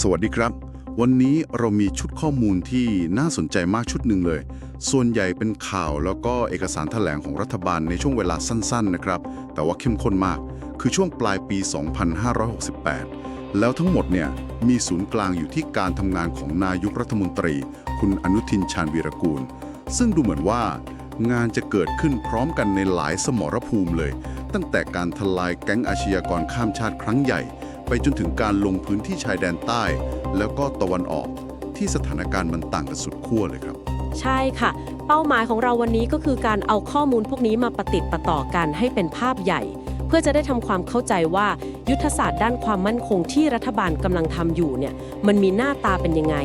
สวัสดีครับ วันนี้เรามีชุดข้อมูลที่น่าสนใจมากชุดหนึ่งเลย ส่วนใหญ่เป็นข่าวแล้วก็เอกสารแถลงของรัฐบาลในช่วงเวลาสั้นๆนะครับ แต่ว่าเข้มข้นมาก คือช่วงปลายปี 2568 แล้วทั้งหมดเนี่ยมีศูนย์กลางอยู่ที่การทำงานของนายกรัฐมนตรี คุณอนุทินชาญวีรกูล ซึ่งดูเหมือนว่างานจะเกิดขึ้นพร้อมกันในหลายสมรภูมิเลย ตั้งแต่การทลายแก๊งอาชญากรข้ามชาติครั้งใหญ่ ไปจนถึงการลงพื้นที่ชายแดนใต้ แล้วก็ตะวันออก ที่สถานการณ์มันต่างกันสุดขั้วเลยครับ ใช่ค่ะ เป้าหมายของเราวันนี้ก็คือการเอาข้อมูลพวกนี้มาประติดประต่อกันให้เป็นภาพใหญ่ เพื่อจะได้ทำความเข้าใจว่ายุทธศาสตร์ด้านความมั่นคงที่รัฐบาลกำลังทำอยู่เนี่ยมันมีหน้าตาเป็นยังไง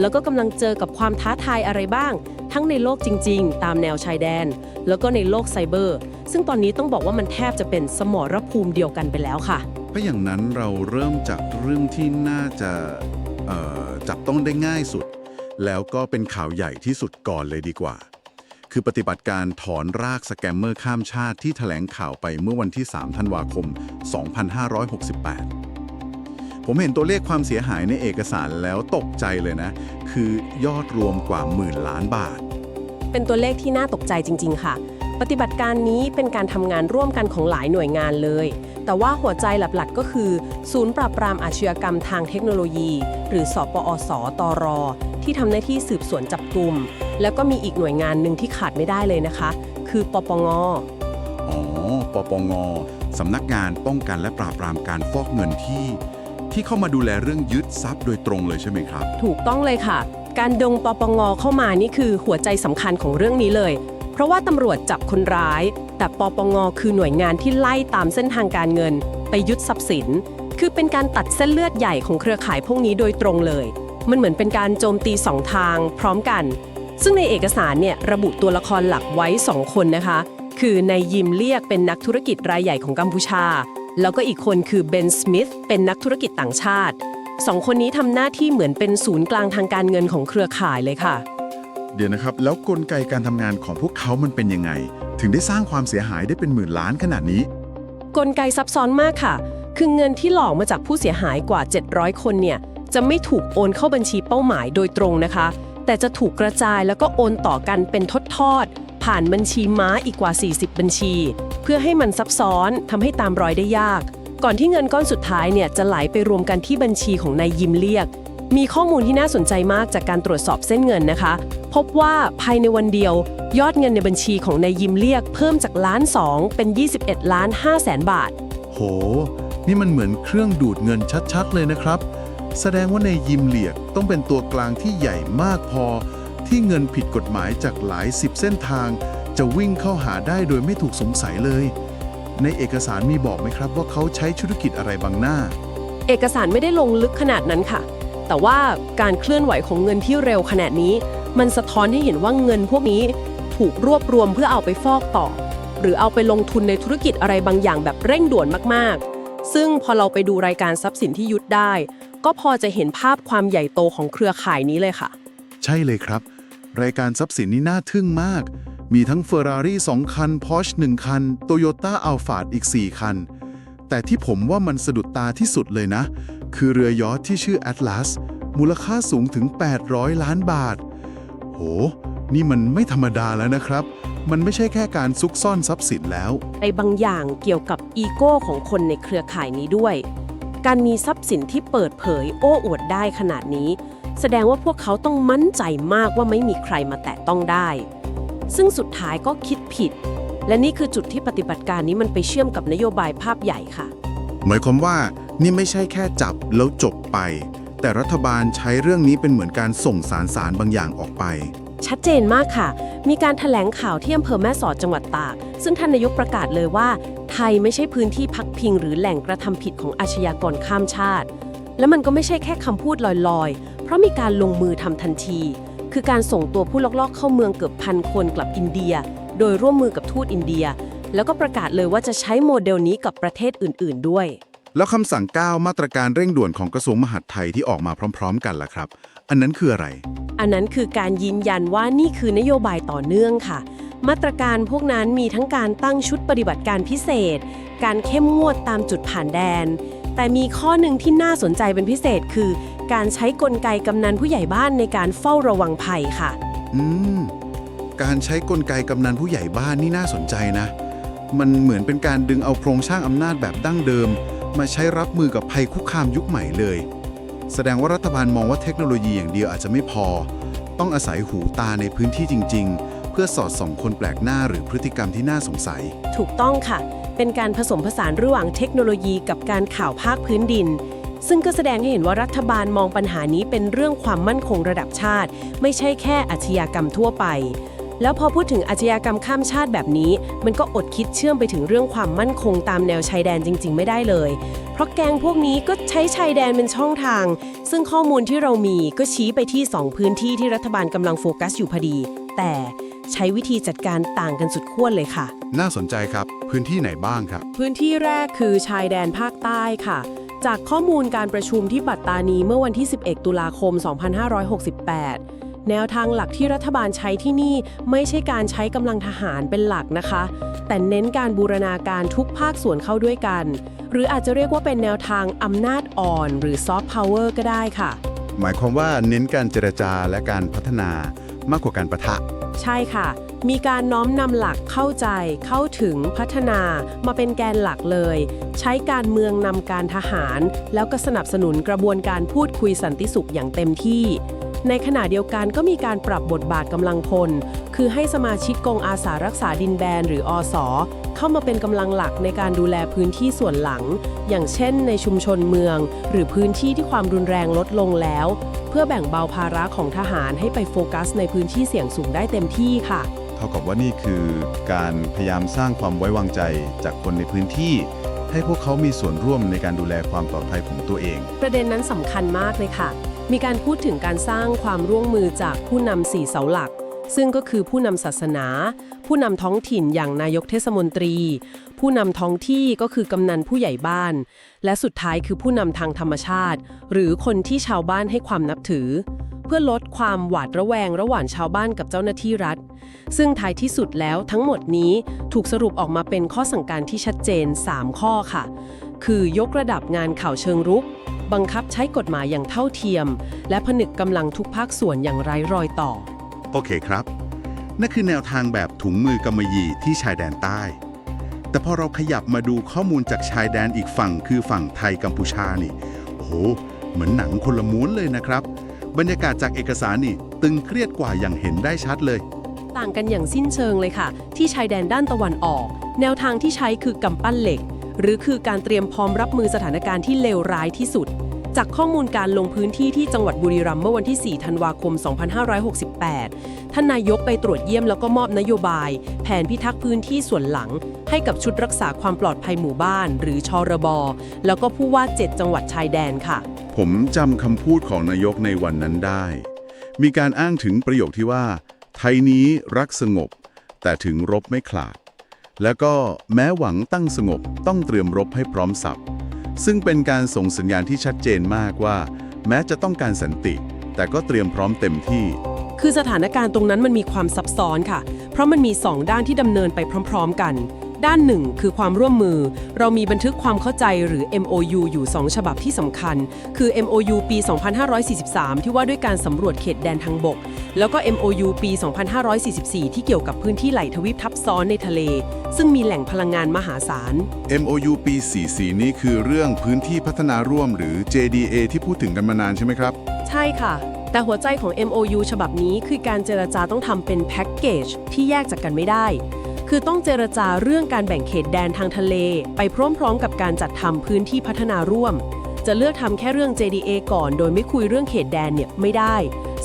แล้วก็กำลังเจอกับความท้าทายอะไรบ้าง ทั้งในโลกจริง ๆ ตามแนวชายแดน แล้วก็ในโลกไซเบอร์ ซึ่งตอนนี้ต้องบอกว่ามันแทบจะเป็นสมรภูมิเดียวกันไปแล้วค่ะ ถ้าอย่างนั้นเราเริ่มจากเรื่องที่น่าจะจับต้องได้ง่ายสุด แล้วก็เป็นข่าวใหญ่ที่สุดก่อนเลยดีกว่า คือปฏิบัติการถอนรากสแกมเมอร์ข้ามชาติที่แถลงข่าวไปเมื่อวันที่ 3 ธันวาคม 2568 ผมเห็นตัวเลขความเสียหายในเอกสารแล้วตกใจเลยนะ คือยอดรวมกว่าหมื่นล้านบาท เป็นตัวเลขที่น่าตกใจจริง ๆ ค่ะ ปฏิบัติการนี้เป็นการทำงานร่วมกันของหลายหน่วยงานเลย แต่ว่าหัวใจหลักๆ ก็คือ ศูนย์ปราบปรามอาชญากรรมทางเทคโนโลยี หรือสปอสตรที่ทำหน้าที่สืบสวนจับกลุ่ม แล้วก็มีอีกหน่วยงานหนึ่งที่ขาดไม่ได้เลยนะคะ คือปปงอ๋อปปงสำนักงานป้องกันและปราบปรามการฟอกเงินที่ ที่เข้ามาดูแลเรื่องยึดทรัพย์โดยตรงเลยใช่ไหมครับ ถูกต้องเลยค่ะ การดงปปงเข้ามานี่คือหัวใจสำคัญของเรื่องนี้เลย เพราะว่าตำรวจจับคนร้าย แต่ปปงคือหน่วยงานที่ไล่ตามเส้นทางการเงิน ไปยึดทรัพย์สิน คือเป็นการตัดเส้นเลือดใหญ่ของเครือข่ายพวกนี้โดยตรงเลย มันเหมือนเป็นการโจมตีสองทาง พร้อมกัน ซึ่งในเอกสารเนี่ยระบุตัวละครหลักไว้ 2 คนนะคะ คือนายยิมเลียกเป็นนักธุรกิจรายใหญ่ของกัมพูชา แล้วก็อีกคนคือเบนสมิธเป็นนักธุรกิจต่างชาติสองคนนี้ทำหน้าที่เหมือนเป็นศูนย์กลางทางการเงินของเครือข่ายเลยค่ะ เดี๋ยวนะครับ แล้วกลไกการทำงานของพวกเขามันเป็นยังไง ถึงได้สร้างความเสียหายได้เป็นหมื่นล้านขนาดนี้ กลไกซับซ้อนมากค่ะ คือเงินที่หลอกมาจากผู้เสียหายกว่า 700 คนเนี่ย จะไม่ถูกโอนเข้าบัญชีเป้าหมายโดยตรงนะคะ แต่จะถูกกระจายแล้วก็โอนต่อกันเป็นทอดๆผ่านบัญชีม้าอีกกว่า 40 บัญชี เพื่อให้มันซับซ้อนทำให้ตามรอยได้ยาก ก่อนที่เงินก้อนสุดท้ายเนี่ยจะไหลไปรวมกันที่บัญชีของนายยิมเลียก มีข้อมูลที่น่าสนใจมากจากการตรวจสอบเส้นเงินนะคะ พบว่าภายในวันเดียว ยอดเงินในบัญชีของนายยิมเลียกเพิ่มจากล้านสองเป็น 21 ล้าน5แสนบาท โห นี่มันเหมือนเครื่องดูดเงินชัดๆ เลยนะครับ แสดงว่าในยิมเหลียกต้องเป็นตัวกลางที่ใหญ่มากพอ ที่เงินผิดกฎหมายจากหลายสิบเส้นทาง จะวิ่งเข้าหาได้โดยไม่ถูกสงสัยเลย ในเอกสารมีบอกไหมครับว่าเขาใช้ธุรกิจอะไรบางหน้า เอกสารไม่ได้ลงลึกขนาดนั้นค่ะ แต่ว่าการเคลื่อนไหวของเงินที่เร็วขนาดนี้ มันสะท้อนให้เห็นว่าเงินพวกนี้ถูกรวบรวมเพื่อเอาไปฟอกต่อ หรือเอาไปลงทุนในธุรกิจอะไรบางอย่างแบบเร่งด่วนมากๆ ซึ่งพอเราไปดูรายการทรัพย์สินที่ยึดได้ ก็พอจะเห็นภาพความใหญ่โตของเครือข่ายนี้เลยค่ะ ใช่เลยครับ รายการทรัพย์สินนี่น่าทึ่งมาก มีทั้ง Ferrari 2 คัน Porsche 1 คัน Toyota a l p h a อีก 4 คัน แต่ที่ผมว่ามันสะดุดตาที่สุดเลยนะ คือเรือยอทที่ชื่อ Atlas มูลค่าสูงถึง 800 ล้านบาท โห นี่มันไม่ธรรมดาแล้วนะครับ มันไม่ใช่แค่การซุกซ่อนทรัพย์สินแล้ว ในบางอย่างเกี่ยวกับอีโก้ของคนในเครือข่ายนี้ด้วย การมีทรัพย์สินที่เปิดเผยโอ้อวดได้ขนาดนี้ แสดงว่าพวกเขาต้องมั่นใจมากว่าไม่มีใครมาแตะต้องได้ ซึ่งสุดท้ายก็คิดผิด และนี่คือจุดที่ปฏิบัติการนี้มันไปเชื่อมกับนโยบายภาพใหญ่ค่ะ หมายความว่า นี่ไม่ใช่แค่จับแล้วจบไป แต่รัฐบาลใช้เรื่องนี้เป็นเหมือนการส่งสารสารบางอย่างออกไป ชัดเจนมากค่ะ มีการถแถลงข่าวที่อำเภอแม่สอดจังหวัดตาก ซึ่งท่านนายกประกาศเลยว่า ไทยไม่ใช่พื้นที่พักพิงหรือแหล่งกระทำผิดของอาชญากรข้ามชาติ และมันก็ไม่ใช่แค่คำพูดลอยๆ เพราะมีการลงมือทำทันที คือการส่งตัวผู้ลักลอบเข้าเมืองเกือบพันคนกลับอินเดีย โดยร่วมมือกับทูตอินเดีย แล้วก็ประกาศเลยว่าจะใช้โมเดลนี้กับประเทศอื่น ๆ ด้วย แล้วคำสั่ง 9 มาตรการเร่งด่วนของกระทรวงมหาดไทยที่ออกมาพร้อม ๆ กันล่ะครับ อันนั้นคืออะไร อันนั้นคือการยืนยันว่านี่คือนโยบายต่อเนื่องค่ะ มาตรการพวกนั้นมีทั้งการตั้งชุดปฏิบัติการพิเศษ การเข้มงวดตามจุดผ่านแดน แต่มีข้อหนึ่งที่น่าสนใจเป็นพิเศษคือ การใช้กลไกกำนันผู้ใหญ่บ้านในการเฝ้าระวังภัยค่ะ อืม การใช้กลไกกำนันผู้ใหญ่บ้านนี่น่าสนใจนะ มันเหมือนเป็นการดึงเอาโครงสร้างอำนาจแบบดั้งเดิม มาใช้รับมือกับภัยคุกคามยุคใหม่เลย แสดงว่ารัฐบาลมองว่าเทคโนโลยีอย่างเดียวอาจจะไม่พอ ต้องอาศัยหูตาในพื้นที่จริง ๆ เพื่อสอดส่องคนแปลกหน้าหรือพฤติกรรมที่น่าสงสัย ถูกต้องค่ะ เป็นการผสมผสานระหว่างเทคโนโลยีกับการข่าวภาคพื้นดิน ซึ่งก็แสดงให้เห็นว่ารัฐบาลมองปัญหานี้เป็นเรื่องความมั่นคงระดับชาติ ไม่ใช่แค่อาชญากรรมทั่วไป แล้วพอพูดถึงอาชญากรรมข้ามชาติแบบนี้ มันก็อดคิดเชื่อมไปถึงเรื่องความมั่นคงตามแนวชายแดนจริง ๆ ไม่ได้เลย เพราะแก๊งพวกนี้ก็ใช้ชายแดนเป็นช่องทาง ซึ่งข้อมูลที่เรามีก็ชี้ไปที่ 2 พื้นที่ที่รัฐบาลกำลังโฟกัสอยู่พอดี แต่ใช้วิธีจัดการต่างกันสุดขั้วเลยค่ะ น่าสนใจครับ พื้นที่ไหนบ้างครับ พื้นที่แรกคือชายแดนภาคใต้ค่ะ จากข้อมูลการประชุมที่ปัตตานีเมื่อวันที่ 11 ตุลาคม 2568 แนวทางหลักที่รัฐบาลใช้ที่นี่ไม่ใช่การใช้กำลังทหารเป็นหลักนะคะ แต่เน้นการบูรณาการทุกภาคส่วนเข้าด้วยกัน หรืออาจจะเรียกว่าเป็นแนวทางอำนาจอ่อน หรือซอฟต์พาวเวอร์ก็ได้ค่ะ หมายความว่าเน้นการเจรจาและการพัฒนามากกว่าการประทะ ใช่ค่ะ มีการน้อมนำหลักเข้าใจ เข้าถึงพัฒนามาเป็นแกนหลักเลย ใช้การเมืองนำการทหาร แล้วก็สนับสนุนกระบวนการพูดคุยสันติสุขอย่างเต็มที่ ในขณะเดียวกันก็มีการปรับบทบาทกำลังพล คือให้สมาชิกกองอาสารักษาดินแดนหรืออสอเข้ามาเป็นกำลังหลักในการดูแลพื้นที่ส่วนหลัง อย่างเช่นในชุมชนเมือง หรือพื้นที่ที่ความรุนแรงลดลงแล้ว เพื่อแบ่งเบาภาระของทหารให้ไปโฟกัส ในพื้นที่เสี่ยงสูงได้เต็มที่ค่ะ เท่ากับว่านี่คือการพยายามสร้างความไว้วางใจจากคนในพื้นที่ให้พวกเขามีส่วนร่วมในการดูแลความปลอดภัยของตัวเอง ประเด็นนั้นสำคัญมากเลยค่ะ มีการพูดถึงการสร้างความร่วมมือจากผู้นำสี่เสาหลัก ซึ่งก็คือผู้นำศาสนา ผู้นำท้องถิ่นอย่างนายกเทศมนตรี ผู้นำท้องที่ก็คือกำนันผู้ใหญ่บ้าน และสุดท้ายคือผู้นำทางธรรมชาติ หรือคนที่ชาวบ้านให้ความนับถือ เพื่อลดความหวาดระแวงระหว่างชาวบ้านกับเจ้าหน้าที่รัฐ ซึ่งท้ายที่สุดแล้วทั้งหมดนี้ถูกสรุปออกมาเป็นข้อสั่งการที่ชัดเจน 3 ข้อค่ะ คือยกระดับงานข่าวเชิงรุก บังคับใช้กฎหมายอย่างเท่าเทียม และผนึกกำลังทุกภาคส่วนอย่างไร้รอยต่อ โอเคครับ นั่นคือแนวทางแบบถุงมือกำมะหยี่ที่ชายแดนใต้ แต่พอเราขยับมาดูข้อมูลจากชายแดนอีกฝั่ง คือฝั่งไทยกัมพูชานี่โอ้โหเหมือนหนังคนละม้วนเลยนะครับ บรรยากาศจากเอกสารนี่ ตึงเครียดกว่าอย่างเห็นได้ชัดเลย ต่างกันอย่างสิ้นเชิงเลยค่ะ ที่ชายแดนด้านตะวันออก แนวทางที่ใช้คือกำปั้นเหล็ก หรือคือการเตรียมพร้อมรับมือสถานการณ์ที่เลวร้ายที่สุด จากข้อมูลการลงพื้นที่ที่จังหวัดบุรีรัมย์เมื่อวันที่ 4 ธันวาคม 2568 ท่านนายกไปตรวจเยี่ยมแล้วก็มอบนโยบาย แผนพิทักษ์พื้นที่ส่วนหลัง ให้กับชุดรักษาความปลอดภัยหมู่บ้าน หรือชรบแล้วก็ผู้ว่า 7 จังหวัดชายแดนค่ะ ผมจำคำพูดของนายกในวันนั้นได้ มีการอ้างถึงประโยคที่ว่า ไทยนี้รักสงบ แต่ถึงรบไม่ขลาด แล้วก็แม้หวังตั้งสงบต้องเตรียมรบให้พร้อมสับซึ่งเป็นการส่งสัญญาณที่ชัดเจนมากว่า แม้จะต้องการสันติ แต่ก็เตรียมพร้อมเต็มที่ คือสถานการณ์ตรงนั้นมันมีความซับซ้อนค่ะ เพราะมันมี2ด้านที่ดำเนินไปพร้อม ๆ กัน ด้านหนึ่งคือความร่วมมือ เรามีบันทึกความเข้าใจหรือ MOU อยู่ 2 ฉบับที่สำคัญ คือ MOU ปี 2543 ที่ว่าด้วยการสำรวจเขตแดนทางบก แล้วก็ MOU ปี 2544 ที่เกี่ยวกับพื้นที่ไหลทวีปทับซ้อนในทะเล ซึ่งมีแหล่งพลังงานมหาศาล MOU ปี 44 นี้คือเรื่องพื้นที่พัฒนาร่วมหรือ JDA ที่พูดถึงกันมานานใช่ไหมครับ ใช่ค่ะ แต่หัวใจของ MOU ฉบับนี้คือการเจรจาต้องทำเป็นแพ็กเกจที่แยกจากกันไม่ได้ คือต้องเจรจาเรื่องการแบ่งเขตแดนทางทะเล ไปพร้อมๆ กับการจัดทำพื้นที่พัฒนาร่วม จะเลือกทำแค่เรื่อง JDA ก่อน โดยไม่คุยเรื่องเขตแดนเนี่ยไม่ได้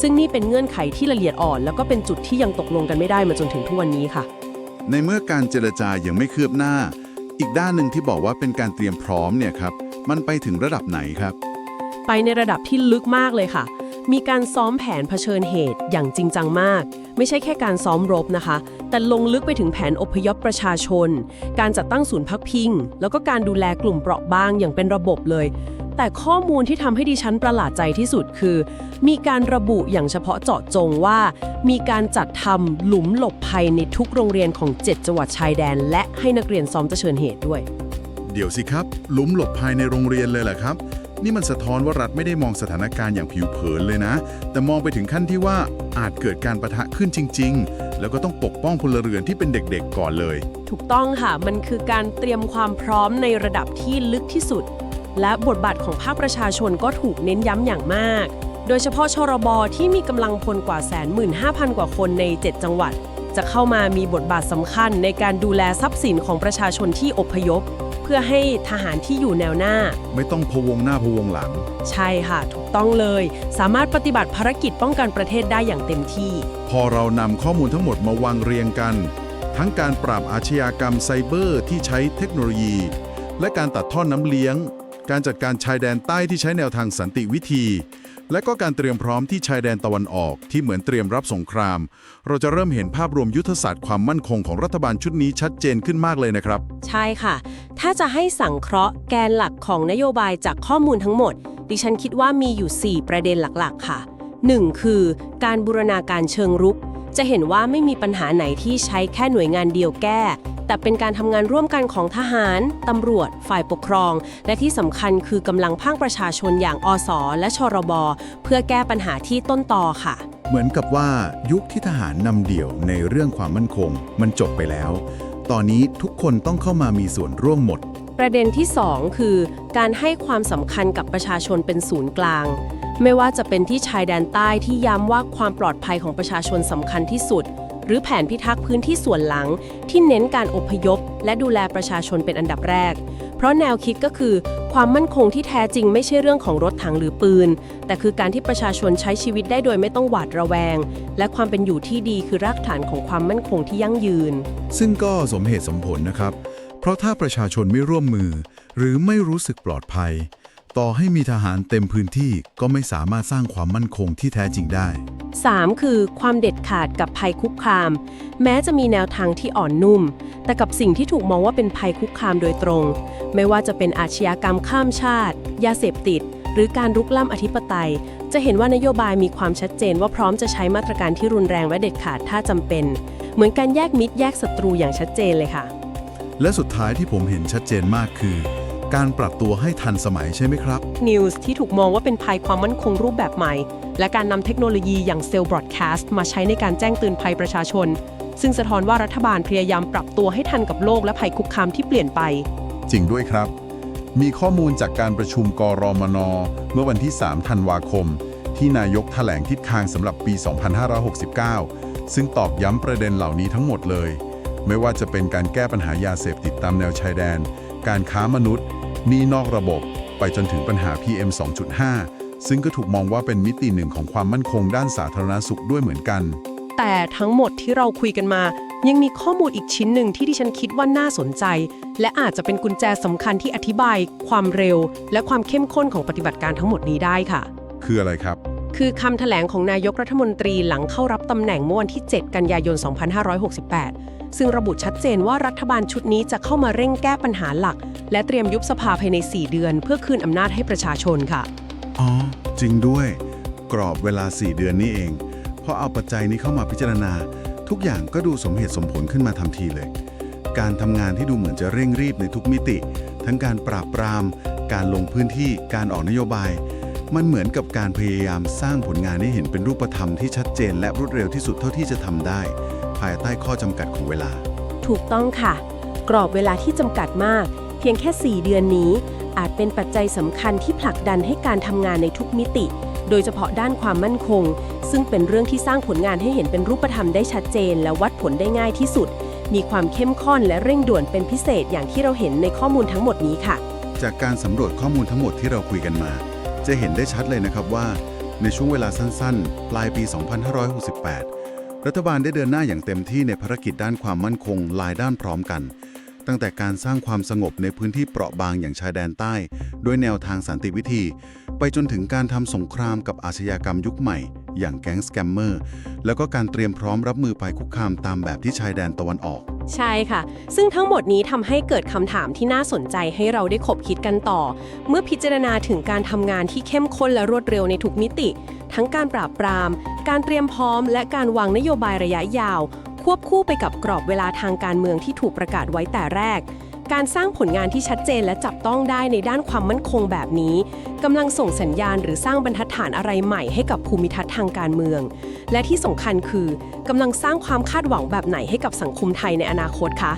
ซึ่งนี่เป็นเงื่อนไขที่ละเอียดอ่อน แล้วก็เป็นจุดที่ยังตกลงกันไม่ได้มาจนถึงทุกวันนี้ค่ะ ในเมื่อการเจรจายังไม่คืบหน้า อีกด้านหนึ่งที่บอกว่าเป็นการเตรียมพร้อมเนี่ยครับมันไปถึงระดับไหนครับ ไปในระดับที่ลึกมากเลยค่ะ มีการซ้อมแผนเผชิญเหตุอย่างจริงจังมาก ไม่ใช่แค่การซ้อมรบนะคะ แต่ลงลึกไปถึงแผนอพยพประชาชน การจัดตั้งศูนย์พักพิง แล้วก็การดูแลกลุ่มเปราะบางอย่างเป็นระบบเลย แต่ข้อมูลที่ทำให้ดิฉันประหลาดใจที่สุดคือ มีการระบุอย่างเฉพาะเจาะจงว่า มีการจัดทำหลุมหลบภัยในทุกโรงเรียนของ 7 จังหวัดชายแดน และให้นักเรียนซ้อมเผชิญเหตุด้วย เดี๋ยวสิครับ หลุมหลบภายในโรงเรียนเลยแหละครับ นี่มันสะท้อนว่ารัฐไม่ได้มองสถานการณ์อย่างผิวเผินเลยนะ แต่มองไปถึงขั้นที่ว่าอาจเกิดการประทะขึ้นจริง ๆ แล้วก็ต้องปกป้องพลเรือนที่เป็นเด็กๆ ก่อนเลย ถูกต้องค่ะ มันคือการเตรียมความพร้อมในระดับที่ลึกที่สุด และบทบาทของภาคประชาชนก็ถูกเน้นย้ำอย่างมาก โดยเฉพาะชรบที่มีกำลังพลกว่าแสนหมื่นห้าพันกว่าคนใน 7 จังหวัด จะเข้ามามีบทบาทสำคัญในการดูแลทรัพย์สินของประชาชนที่อพยพ พื่อให้ทหารที่อยู่แนวหน้า ไม่ต้องพะวงหน้าพะวงหลัง ใช่ค่ะ ถูกต้องเลย สามารถปฏิบัติภารกิจป้องกันประเทศได้อย่างเต็มที่ พอเรานำข้อมูลทั้งหมดมาวางเรียงกัน ทั้งการปราบอาชญากรรมไซเบอร์ที่ใช้เทคโนโลยี และการตัดท่อนน้ำเลี้ยง การจัดการชายแดนใต้ที่ใช้แนวทางสันติวิธี และก็การเตรียมพร้อมที่ชายแดนตะวันออกที่เหมือนเตรียมรับสงคราม เราจะเริ่มเห็นภาพรวมยุทธศาสตร์ความมั่นคงของรัฐบาลชุดนี้ชัดเจนขึ้นมากเลยนะครับ ใช่ค่ะ ถ้าจะให้สังเคราะห์แกนหลักของนโยบายจากข้อมูลทั้งหมด ดิฉันคิดว่ามีอยู่ 4 ประเด็นหลักๆ ค่ะ 1. คือ การบูรณาการเชิงรุก จะเห็นว่าไม่มีปัญหาไหนที่ใช้แค่หน่วยงานเดียวแก้ แต่เป็นการทำงานร่วมกันของทหาร ตำรวจ ฝ่ายปกครอง และที่สำคัญคือกำลังภาคประชาชนอย่างอสและชรบ เพื่อแก้ปัญหาที่ต้นตอค่ะ เหมือนกับว่ายุคที่ทหารนำเดี่ยวในเรื่องความมั่นคง มันจบไปแล้ว ตอนนี้ทุกคนต้องเข้ามามีส่วนร่วมหมด ประเด็นที่ 2 คือ การให้ความสำคัญกับประชาชนเป็นศูนย์กลางไม่ว่าจะเป็นที่ชายแดนใต้ที่ย้ำว่าความปลอดภัยของประชาชนสำคัญที่สุดห รือแผนพิทักษ์พื้นที่ส่วนหลัง ที่เน้นการอพยพ และดูแลประชาชนเป็นอันดับแรก เพราะแนวคิดก็คือ ความมั่นคงที่แท้จริงไม่ใช่เรื่องของรถถังหรือปืน แต่คือการที่ประชาชนใช้ชีวิตได้โดยไม่ต้องหวาดระแวง และความเป็นอยู่ที่ดีคือรากฐานของความมั่นคงที่ยั่งยืน ซึ่งก็สมเหตุสมผลนะครับ เพราะถ้าประชาชนไม่ร่วมมือ หรือไม่รู้สึกปลอดภัย ต่อให้มีทหารเต็มพื้นที่ก็ไม่สามารถสร้างความมั่นคงที่แท้จริงได้ 3. คือความเด็ดขาดกับภัยคุกคาม แม้จะมีแนวทางที่อ่อนนุ่ม แต่กับสิ่งที่ถูกมองว่าเป็นภัยคุกคามโดยตรง ไม่ว่าจะเป็นอาชญากรรมข้ามชาติ ยาเสพติด หรือการรุกล้ำอธิปไตย จะเห็นว่านโยบายมีความชัดเจนว่าพร้อมจะใช้มาตรการที่รุนแรงและเด็ดขาดถ้าจำเป็น เหมือนการแยกมิตรแยกศัตรูอย่างชัดเจนเลยค่ะ และสุดท้ายที่ผมเห็นชัดเจนมากคือ การปรับตัวให้ทันสมัยใช่ไหมครับ News ที่ถูกมองว่าเป็นภัยความมั่นคงรูปแบบใหม่ และการนำเทคโนโลยีอย่างเซลล์บรอดแคสต์มาใช้ในการแจ้งเตือนภัยประชาชน ซึ่งสะท้อนว่ารัฐบาลพยายามปรับตัวให้ทันกับโลกและภัยคุกคามที่เปลี่ยนไป จริงด้วยครับ มีข้อมูลจากการประชุมกรมน เมื่อวันที่ 3 ธันวาคม ที่นายกแถลงทิศทางสำหรับปี 2569 ซึ่งตอกย้ำประเด็นเหล่านี้ทั้งหมดเลย ไม่ว่าจะเป็นการแก้ปัญหายาเสพติดตามแนวชายแดน การค้ามนุษย์ห นี้นอกระบบไปจนถึงปัญหา PM 2.5 ซึ่งก็ถูกมองว่าเป็นมิติหนึ่งของความมั่นคงด้านสาธารณสุขด้วยเหมือนกัน แต่ทั้งหมดที่เราคุยกันมา ยังมีข้อมูลอีกชิ้นหนึ่งที่ดิฉันคิดว่าน่าสนใจ และอาจจะเป็นกุญแจสำคัญที่อธิบาย ความเร็ว และความเข้มข้นของปฏิบัติการทั้งหมดนี้ได้ค่ะ คืออะไรครับ คือคำแถลงของนายกรัฐมนตรีหลังเข้ารับตำแหน่งเมื่อวันที่ 7 กันยายน 2568 ซึ่งระบุชัดเจนว่ารัฐบาลชุดนี้จะเข้ามาเร่งแก้ปัญหาหลัก และเตรียมยุบสภาภายใน 4 เดือน เพื่อคืนอำนาจให้ประชาชนค่ะ อ๋อ จริงด้วย กรอบเวลา 4 เดือนนี้เองพอเอาปัจจัยนี้เข้ามาพิจารณา ทุกอย่างก็ดูสมเหตุสมผลขึ้นมาทันทีเลย การทำงานที่ดูเหมือนจะเร่งรีบในทุกมิติ ทั้งการปราบปราม การลงพื้นที่การออกนโยบาย มันเหมือนกับการพยายามสร้างผลงานให้เห็นเป็นรูปธรรมที่ชัดเจนและรวดเร็วที่สุดเท่าที่จะทำได้ ภายใต้ข้อจำกัดของเวลา ถูกต้องค่ะ กรอบเวลาที่จำกัดมาก เพียงแค่ 4 เดือนนี้ อาจเป็นปัจจัยสำคัญที่ผลักดันให้การทำงานในทุกมิติ โดยเฉพาะด้านความมั่นคง ซึ่งเป็นเรื่องที่สร้างผลงานให้เห็นเป็นรูปธรรมได้ชัดเจน และวัดผลได้ง่ายที่สุด มีความเข้มข้นและเร่งด่วนเป็นพิเศษอย่างที่เราเห็นในข้อมูลทั้งหมดนี้ค่ะ จากการสำรวจข้อมูลทั้งหมดที่เราคุยกันมา จะเห็นได้ชัดเลยนะครับว่า ในช่วงเวลาสั้นๆ ปลายปี 2568 รัฐบาลได้เดินหน้าอย่างเต็มที่ในภารกิจด้านความมั่นคงหลายด้านพร้อมกัน ตั้งแต่การสร้างความสงบในพื้นที่เปราะบางอย่างชายแดนใต้ ด้วยแนวทางสันติวิธี ไปจนถึงการทำสงครามกับอาชญากรรมยุคใหม่ อย่างแก๊งสแกมเมอร์แล้วก็การเตรียมพร้อมรับมือภัยคุกคามตามแบบที่ชายแดนตะวันออก ใช่ค่ะ ซึ่งทั้งหมดนี้ทำให้เกิดคำถามที่น่าสนใจให้เราได้ขบคิดกันต่อ เมื่อพิจารณาถึงการทำงานที่เข้มข้นและรวดเร็วในทุกมิติ ทั้งการปราบปราม การเตรียมพร้อม และการวางนโยบายระยะยาว ควบคู่ไปกับกรอบเวลาทางการเมืองที่ถูกประกาศไว้แต่แรก การสร้างผลงานที่ชัดเจนและจับต้องได้ในด้านความมั่นคงแบบนี้กำลังส่งสัญญาณหรือสร้างบรรทัดฐานอะไรใหม่ให้กับภูมิทัศน์ทางการเมือง และที่สำคัญคือกำลังสร้างความคาดหวังแบบไหนให้กับสังคมไทยในอนาคตคะ